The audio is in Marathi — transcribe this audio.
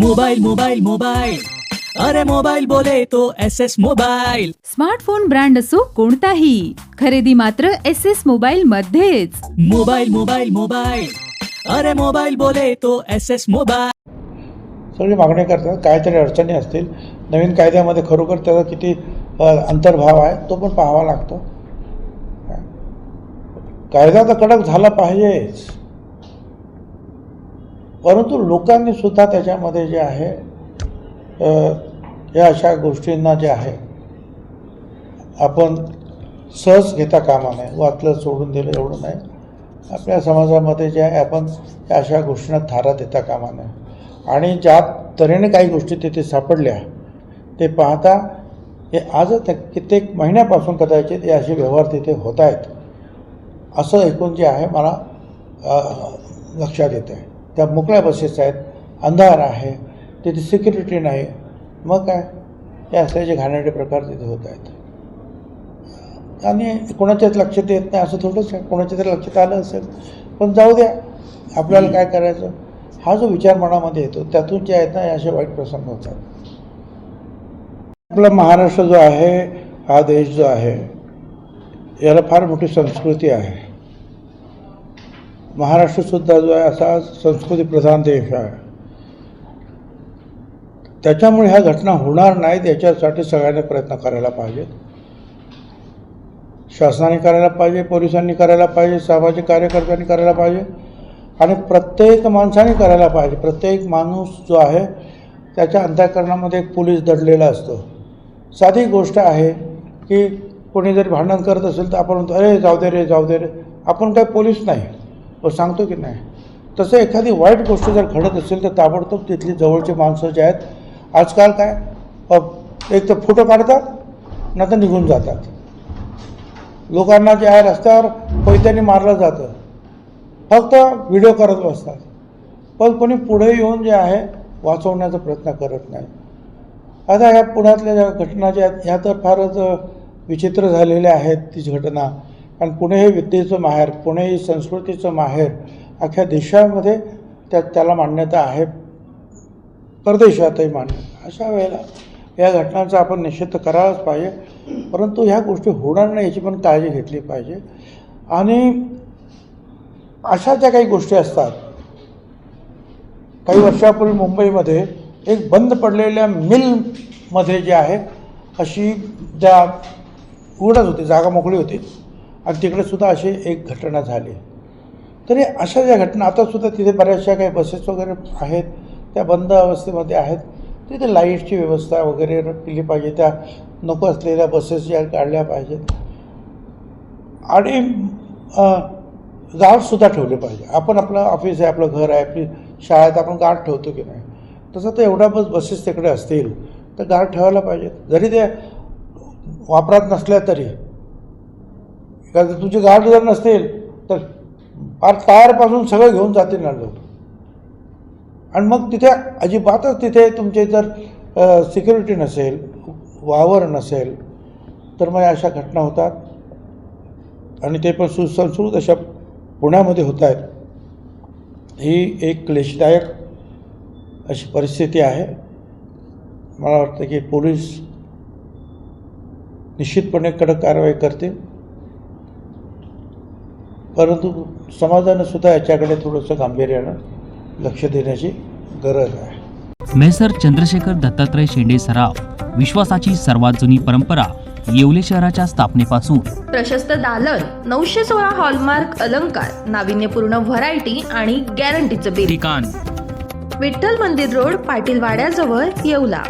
मोबाइल मोबाइल मोबाइल अरे मोबाइल बोले तो S S mobile smartphone brand असो कोणताही. खरेदी मात्र एस एस मोबाईल मध्येच. मोबाइल मोबाइल मोबाइल अरे मोबाइल बोले तो एस एस मोबाइल सगळी मागणी करतात. काहीतरी अडचणी असतील. नवीन कायद्यामध्ये खरोखर त्याचा किती अ, अंतर्भाव आहे तो पण पाहावा लागतो. कायदा तर कडक झाला पाहिजेच. परंतु लोकांनी सुद्धा त्याच्यामध्ये जे आहे या अशा गोष्टींना जे आहे आपण सहज घेता कामा नये वाचलं सोडून दिलं एवढं नाही. आपल्या समाजामध्ये जे आहे आपण या अशा गोष्टींना थारा देता कामा नये. आणि ज्या तऱ्हेने काही गोष्टी तिथे सापडल्या ते पाहता हे आजच कित्येक महिन्यापासून कदाचित हे असे व्यवहार तिथे होत आहेत. असं ऐकून जे आहे मला लक्षात येतं आहे त्या मोकळ्या बसेस आहेत अंधार आहे तिथे सिक्युरिटी नाही. मग काय? हे असल्याचे घाणेरडे प्रकार तिथे होत आहेत. आणि कोणाच्याच लक्षात येत नाही असं थोडंच आहे. कोणाच्या तरी लक्षात आलं असेल पण जाऊ द्या. आपल्याला काय करायचं? हा जो विचार मनामध्ये येतो त्यातून जे आहेत ना असे वाईट प्रसंग होतात. आपला महाराष्ट्र जो आहे हा देश जो आहे याला फार मोठी संस्कृती आहे. महाराष्ट्रसुद्धा जो आहे असा संस्कृतीप्रधान देश आहे. त्याच्यामुळे ह्या घटना होणार नाहीत याच्यासाठी सगळ्यांनी प्रयत्न करायला पाहिजेत. शासनाने करायला पाहिजे पोलिसांनी करायला पाहिजे सामाजिक कार्यकर्त्यांनी करायला पाहिजे आणि प्रत्येक माणसाने करायला पाहिजे. प्रत्येक माणूस जो आहे त्याच्या अंतःकरणामध्ये एक पोलीस दडलेला असतो. साधी गोष्ट आहे की कोणी जरी भांडण करत असेल तर आपण म्हणतो अरे जाऊ दे रे जाऊ दे रे. आपण काय पोलीस नाही. सांगतो की नाही? तसं एखादी वाईट गोष्ट जर घडत असेल तर ताबडतोब तिथली जवळची माणसं जे आहेत आजकाल काय एक तर फोटो काढतात नंतर निघून जातात. लोकांना जे आहे रस्त्यावर पैत्याने मारलं जातं. फक्त व्हिडिओ करत बसतात. पण कोणी पुढे येऊन जे आहे वाचवण्याचा प्रयत्न करत नाही. आता ह्या पुण्यातल्या ज्या घटना ज्या आहेत ह्या तर फारच विचित्र झालेल्या आहेत तीच घटना. कारण पुणे हे विद्येचं माहेर पुणे हे संस्कृतीचं माहेर अख्ख्या देशामध्ये त्या त्याला मान्यता आहे. परदेशातही मान्यता अशा वेळेला या घटनांचा आपण निषेध करावाच करायलाच पाहिजे. परंतु ह्या गोष्टी होणार नाही याची पण काळजी घेतली पाहिजे. आणि अशा ज्या काही गोष्टी असतात काही वर्षापूर्वी मुंबईमध्ये एक बंद पडलेल्या मिलमध्ये जे आहे अशी ज्या उघडच होती जागा मोकळी होती. आणि तिकडे सुद्धा अशी एक घटना झाली. तरी अशा ज्या घटना आतासुद्धा तिथे बऱ्याचशा काही बसेस वगैरे आहेत त्या बंद अवस्थेमध्ये आहेत. तिथे लाईटची व्यवस्था वगैरे केली पाहिजे त्या नको असलेल्या बसेस ज्या काढल्या पाहिजेत. आणि गार्डसुद्धा ठेवले पाहिजे. आपण आपलं ऑफिस आहे आपलं घर आहे आपली शाळेत आपण गार्ड ठेवतो की नाही? तसं तर एवढा बस बसेस तिकडे असतील तर गार्ड ठेवायला पाहिजेत. जरी ते वापरात नसल्या तरी जर तुझे गार्ड जर नसतील तर फार टायरपासून सगळं घेऊन जातील ना लोक. आणि मग तिथे अजिबातच तिथे तुमचे जर सिक्युरिटी नसेल वावर नसेल तर मग अशा घटना होतात. आणि ते पण सुसंस्कृत अशा पुण्यामध्ये होत आहेत. ही एक क्लेशदायक अशी परिस्थिती आहे. मला वाटतं की पोलीस निश्चितपणे कडक कारवाई करतील. परंतु समाजानं सुद्धा याच्याकडे थोडंसं गांभीर्यानं लक्ष देण्याची गरज आहे. मेसर चंद्रशेखर दत्तात्रय शेंडे सराफ विश्वासाची सर्वात जुनी परंपरा येवले शहराच्या स्थापनेपासून. प्रशस्त दालन नऊशे सोळा हॉलमार्क अलंकार नाविन्यपूर्ण व्हरायटी आणि गॅरंटीचं बिल. ठिकाण विठ्ठल मंदिर रोड पाटील वाड्याजवळ येवला.